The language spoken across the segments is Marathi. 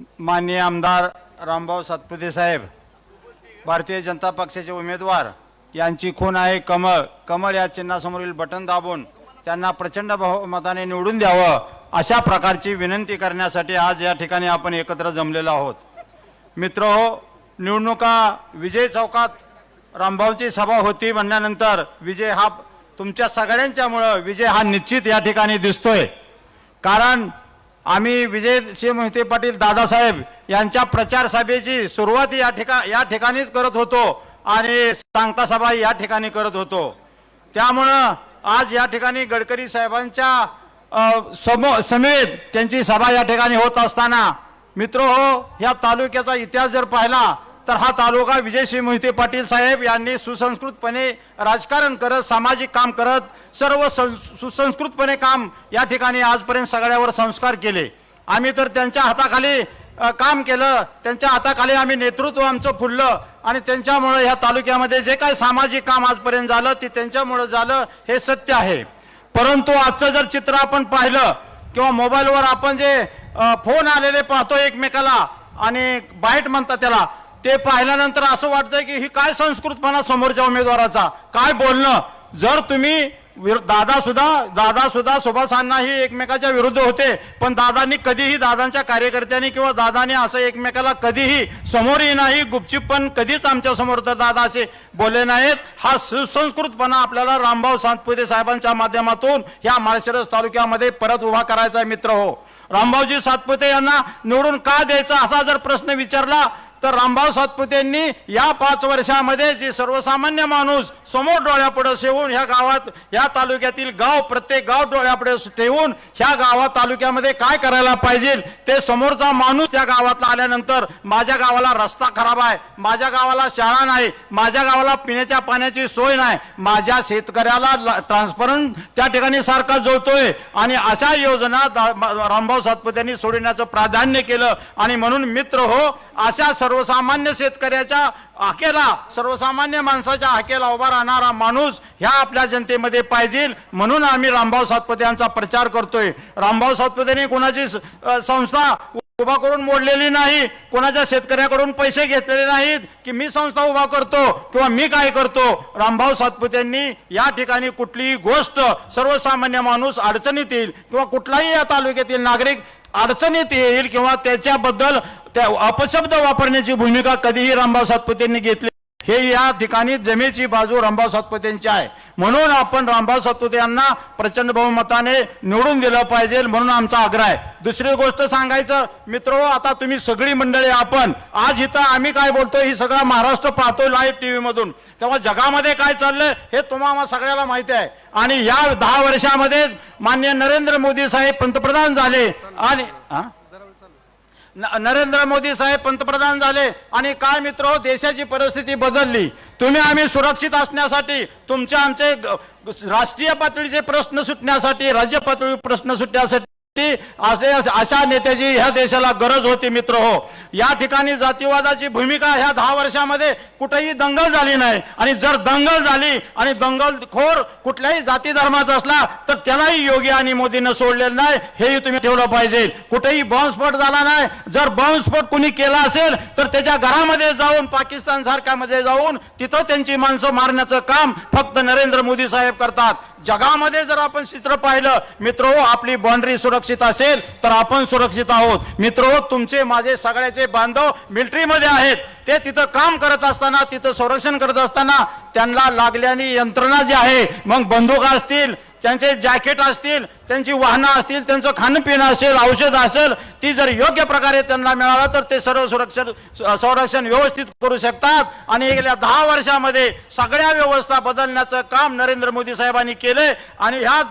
माननीय आमदार रामभाऊ सातपुते साहेब भारतीय जनता पक्षाचे उमेदवार यांची खून आहे कमळ कमळ या चिन्हासमोरील बटन दाबून त्यांना प्रचंड बहुमताने निवडून द्यावं अशा प्रकारची विनंती करण्यासाठी आज या ठिकाणी आपण एकत्र जमलेलो आहोत. मित्र हो निवडणुका विजय चौकात रामभाऊची सभा होती म्हणल्यानंतर विजय हा तुमच्या सगळ्यांच्यामुळं विजय हा निश्चित या ठिकाणी दिसतोय. कारण आम्ही विजयसिंह मोहिते पाटील दादासाहेब यांच्या प्रचार सभेची सुरुवात या ठिका या ठिकाणीच करत होतो आणि सांगता सभा या ठिकाणी करत होतो. त्यामुळं आज या ठिकाणी गडकरी साहेबांच्या समो समेत त्यांची सभा या ठिकाणी होत असताना मित्र हो या तालुक्याचा इतिहास जर पाहिला तर हा तालुका विजयसिंह मोहिते पाटील साहेब यांनी सुसंस्कृतपणे राजकारण करत सामाजिक काम करत सर्व सं- सुसंस्कृतपणे काम या ठिकाणी आजपर्यंत सगळ्यावर संस्कार केले. आम्ही तर त्यांच्या हाताखाली काम केलं. त्यांच्या हाताखाली आम्ही नेतृत्व आमचं फुललं आणि त्यांच्यामुळं ह्या तालुक्यामध्ये जे काही सामाजिक काम आजपर्यंत झालं ते त्यांच्यामुळं झालं हे सत्य आहे. परंतु आजचं जर चित्र आपण पाहिलं किंवा मोबाईलवर आपण जे फोन आलेले पाहतो एकमेकाला आणि बाईट म्हणतात त्याला ते पाहिल्यानंतर असं वाटतंय की ही काय संस्कृतपणा समोरच्या उमेदवाराचा? काय बोलणं? जर तुम्ही दादा सुद्धा दादा सुद्धा सुभाषांना ही एकमेकाच्या विरुद्ध होते पण दादांनी कधीही दादांच्या कार्यकर्त्यांनी किंवा दादाने असं एकमेकाला कधीही समोरही नाही गुपचूप पण कधीच आमच्यासमोर तर दादा असे बोलले नाहीत. हा सुसंस्कृतपणा आपल्याला रामभाऊ सातपुते साहेबांच्या माध्यमातून या माळशिरस तालुक्यामध्ये परत उभा करायचा आहे मित्र हो. रामभाऊजी सातपुते यांना निवडून का द्यायचा असा जर प्रश्न विचारला तर रामभाऊ सातपुतेंनी या पाच वर्षामध्ये जे सर्वसामान्य माणूस समोर डोळ्यापुढे ठेवून ह्या गावात ह्या तालुक्यातील गाव प्रत्येक गाव डोळ्यापुढे ठेवून ह्या गावात तालुक्यामध्ये काय करायला पाहिजे ते समोरचा माणूस त्या गावातला आल्यानंतर माझ्या गावाला रस्ता खराब आहे माझ्या गावाला शाळा नाही माझ्या गावाला पिण्याच्या पाण्याची सोय नाही माझ्या शेतकऱ्याला ट्रान्सपरंट त्या ठिकाणी सारखा जोडतोय आणि अशा योजना रामभाऊ सातपुते सोडण्याचं प्राधान्य केलं. आणि म्हणून मित्र हो अशा सर्वसामान्य शेतकऱ्याच्या हाकेला सर्वसामान्य माणसाच्या हाकेला उभा राहणारा माणूस ह्या आपल्या जनतेमध्ये पाहिजे म्हणून आम्ही रामभाऊ सातपुते यांचा प्रचार करतोय. रामभाऊ सातपुतेने कोणाची संस्था उभा करून मोडलेली नाही कोणाच्या शेतकऱ्याकडून पैसे घेतलेले नाहीत की मी संस्था उभा करतो किंवा मी काय करतो. रामभाऊ सातपुतेंनी या ठिकाणी कुठलीही गोष्ट सर्वसामान्य माणूस अडचणीत येईल किंवा कुठलाही या तालुक्यातील नागरिक अडचणीत येईल किंवा त्याच्याबद्दल त्या अपशब्द वापरण्याची भूमिका कधीही रामभाऊ सातपुतेंनी घेतली हे या ठिकाणी जमेची बाजू रामभाऊ सातपुतेंची आहे. म्हणून आपण रामभाऊ सातपुते यांना प्रचंड बहुमताने निवडून दिलं पाहिजे म्हणून आमचा आग्रह आहे. दुसरी गोष्ट सांगायचं मित्र आता तुम्ही सगळी मंडळी आपण आज इथं आम्ही काय बोलतोय ही सगळा महाराष्ट्र पाहतोय लाईव्ह टीव्ही मधून. तेव्हा जगामध्ये काय चाललंय हे तुम्हाला सगळ्याला माहिती आहे. आणि या दहा वर्षामध्ये मान्य नरेंद्र मोदी साहेब पंतप्रधान झाले. आणि हा? नरेंद्र मोदी साहेब पंतप्रधान झाले आणि काय मित्र हो, देशाची परिस्थिती बदलली. तुम्ही आम्ही सुरक्षित असण्यासाठी तुमचे आमचे राष्ट्रीय पातळीचे प्रश्न सुटण्यासाठी राज्य पातळी प्रश्न सुटण्यासाठी असे- अशा नेत्याची ह्या देशाला गरज होती मित्र हो. या ठिकाणी जातीवादाची भूमिका ह्या दहा वर्षामध्ये कुठेही दंगल झाली नाही. आणि जर दंगल झाली आणि दंगलखोर कुठल्याही जाती धर्माचा असला तर त्यालाही योगी आणि मोदीनं सोडलेलं नाही. हेही तुम्ही ठेवलं पाहिजे. कुठेही बॉम्बस्फोट झाला नाही. जर बॉम्बस्फोट कुणी केला असेल तर त्याच्या घरामध्ये जाऊन पाकिस्तान सारख्यामध्ये जाऊन तिथं त्यांची माणसं मारण्याचं काम फक्त नरेंद्र मोदी साहेब करतात. जगामध्ये जर आपण चित्र पाहिलं मित्र हो आपली बाँड्री सुरक्षित असेल तर आपण सुरक्षित आहोत. मित्र हो तुमचे माझे सगळ्याचे बांधव मिलिटरीमध्ये आहेत. ते तिथं काम करत असताना तिथं संरक्षण करत असताना त्यांना लागल्याने यंत्रणा जी आहे मग बंदूक असतील त्यांचे जॅकेट असतील त्यांची वाहनं असतील त्यांचं खाणंपिणं असेल औषध असेल ती जर योग्य प्रकारे त्यांना मिळालं तर ते सर्व सुरक्षण संरक्षण व्यवस्थित करू शकतात. आणि गेल्या दहा वर्षामध्ये सगळ्या व्यवस्था बदलण्याचं काम नरेंद्र मोदी साहेबांनी केलंय. आणि ह्या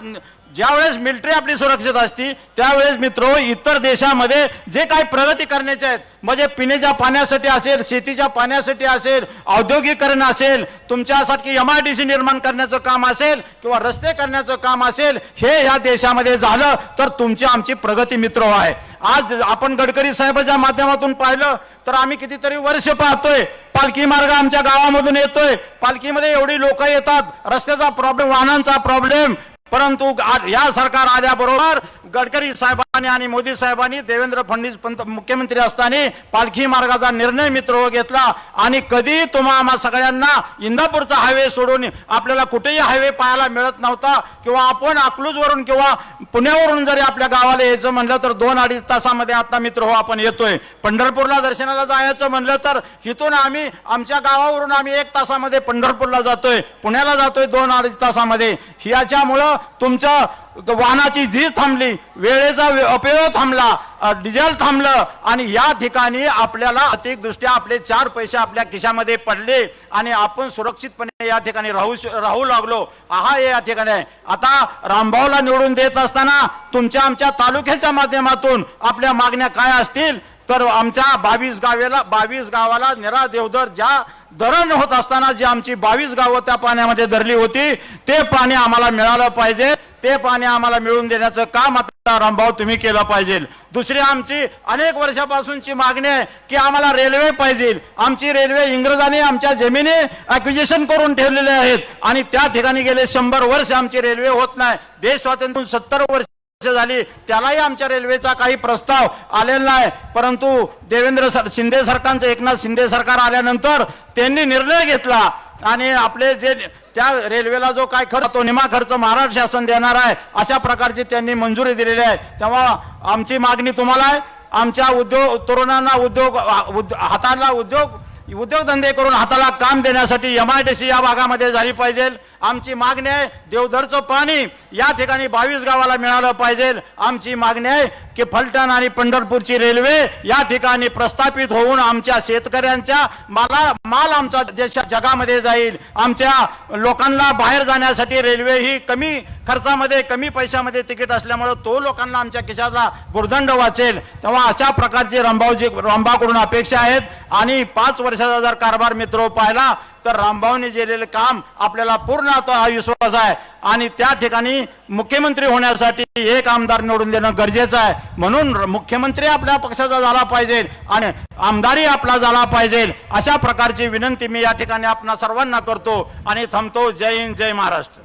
ज्यावेळेस मिलिटरी आपली सुरक्षित असती त्यावेळेस मित्र इतर देशामध्ये जे काही प्रगती करण्याचे आहेत म्हणजे पिण्याच्या पाण्यासाठी असेल शेतीच्या पाण्यासाठी असेल औद्योगिकरण असेल तुमच्यासाठी एम आय डी सी निर्माण करण्याचं काम असेल किंवा रस्ते करण्याचं काम असेल हे ह्या देशामध्ये झालं तर तुमची आमची प्रगती मित्र आहे. आज आपण गडकरी साहेबांच्या माध्यमातून पाहिलं तर आम्ही कितीतरी वर्ष पाहतोय पालखी मार्ग आमच्या गावामधून येतोय पालखीमध्ये एवढी लोक येतात रस्त्याचा प्रॉब्लेम वाहनांचा प्रॉब्लेम परंतु या सरकार आल्याबरोबर गडकरी साहेबांनी आणि मोदी साहेबांनी देवेंद्र फडणवीस पंत मुख्यमंत्री असताना पालखी मार्गाचा निर्णय मित्र हो घेतला. आणि कधी तुम्हा आम्हा सगळ्यांना इंदापूरचा हायवे सोडून आपल्याला कुठेही हायवे पाहायला मिळत नव्हता. किंवा आपण अकलूजवरून किंवा पुण्यावरून जरी आपल्या गावाला यायचं म्हणलं तर दोन अडीच तासामध्ये आता मित्र हो आपण येतोय. पंढरपूरला दर्शनाला जायचं म्हणलं तर इथून आम्ही आमच्या गावावरून आम्ही एक तासामध्ये पंढरपूरला जातोय. पुण्याला जातोय दोन अडीच तासामध्ये. याच्यामुळं तुमचं वाहनाची झीज थांबली वेळेचा अपयोग थांबला डिझेल थांबलं आणि या ठिकाणी आपल्याला आर्थिक दृष्ट्या आपले चार पैसे आपल्या खिशामध्ये पडले आणि आपण सुरक्षितपणे या ठिकाणी राहू श- राहू लागलो. हा हे या ठिकाणी आहे. आता रामभाऊला निवडून देत असताना तुमच्या आमच्या तालुक्याच्या माध्यमातून आपल्या मागण्या काय असतील? तर आमच्या बावीस गावेला बावीस गावाला निरा देवदर ज्या धरण होत असताना जी आमची बावीस गावं त्या पाण्यामध्ये धरली होती ते पाणी आम्हाला मिळालं पाहिजे. ते पाणी आम्हाला मिळवून देण्याचं काम आता रामभाऊ तुम्ही केलं पाहिजे. दुसरी आमची अनेक वर्षापासूनची मागणी आहे की आम्हाला रेल्वे पाहिजे. आमची रेल्वे इंग्रजांनी आमच्या जमिनी अक्विजिशन करून ठेवलेले आहेत. आणि त्या ठिकाणी गेले शंभर वर्ष आमची रेल्वे होत नाही. देश स्वातंत्र्य सत्तर वर्ष झाली. त्यालाही आमच्या रेल्वेचा काही प्रस्ताव आलेला नाही. परंतु देवेंद्र सर शिंदे सरकारचं एकनाथ शिंदे सरकार आल्यानंतर त्यांनी निर्णय घेतला. आणि आपले जे त्या रेल्वेला जो काय खर्च तो निमा खर्च महाराष्ट्र शासन देणार आहे अशा प्रकारची त्यांनी मंजुरी दिलेली आहे. तेव्हा आमची मागणी तुम्हाला आहे. आमच्या उद्योग तरुणांना उद्योग हाताला उद्योग उद्योगधंदे करून हाताला काम देण्यासाठी एम आय डी सी या भागामध्ये झाली पाहिजे. आमची मागणी आहे देवधरचं पाणी या ठिकाणी बावीस गावाला मिळालं पाहिजे. आमची मागणी आहे की फलटण आणि पंढरपूरची रेल्वे या ठिकाणी प्रस्थापित होऊन आमच्या शेतकऱ्यांच्या माला माल आमचा देशा जगामध्ये जाईल. आमच्या लोकांना बाहेर जाण्यासाठी रेल्वे ही कमी खर्चामध्ये कमी पैशामध्ये तिकीट असल्यामुळे तो लोकांना आमच्या खिशाला भुर्दंड वाचेल. तेव्हा अशा प्रकारची रंभावजी रंभाकडून अपेक्षा आहेत. आणि पाच वर्षाचा जर कारभार मित्र पाहिला तर रामभाऊने केलेलं काम आपल्याला पूर्ण आता हा विश्वास आहे. आणि त्या ठिकाणी मुख्यमंत्री होण्यासाठी एक आमदार निवडून देणं गरजेचं आहे. म्हणून मुख्यमंत्री आपल्या पक्षाचा झाला पाहिजे आणि आमदारी आपला झाला पाहिजे. अशा प्रकारची विनंती मी या ठिकाणी आपणा सर्वांना करतो आणि थांबतो. जय हिंद जय महाराष्ट्र.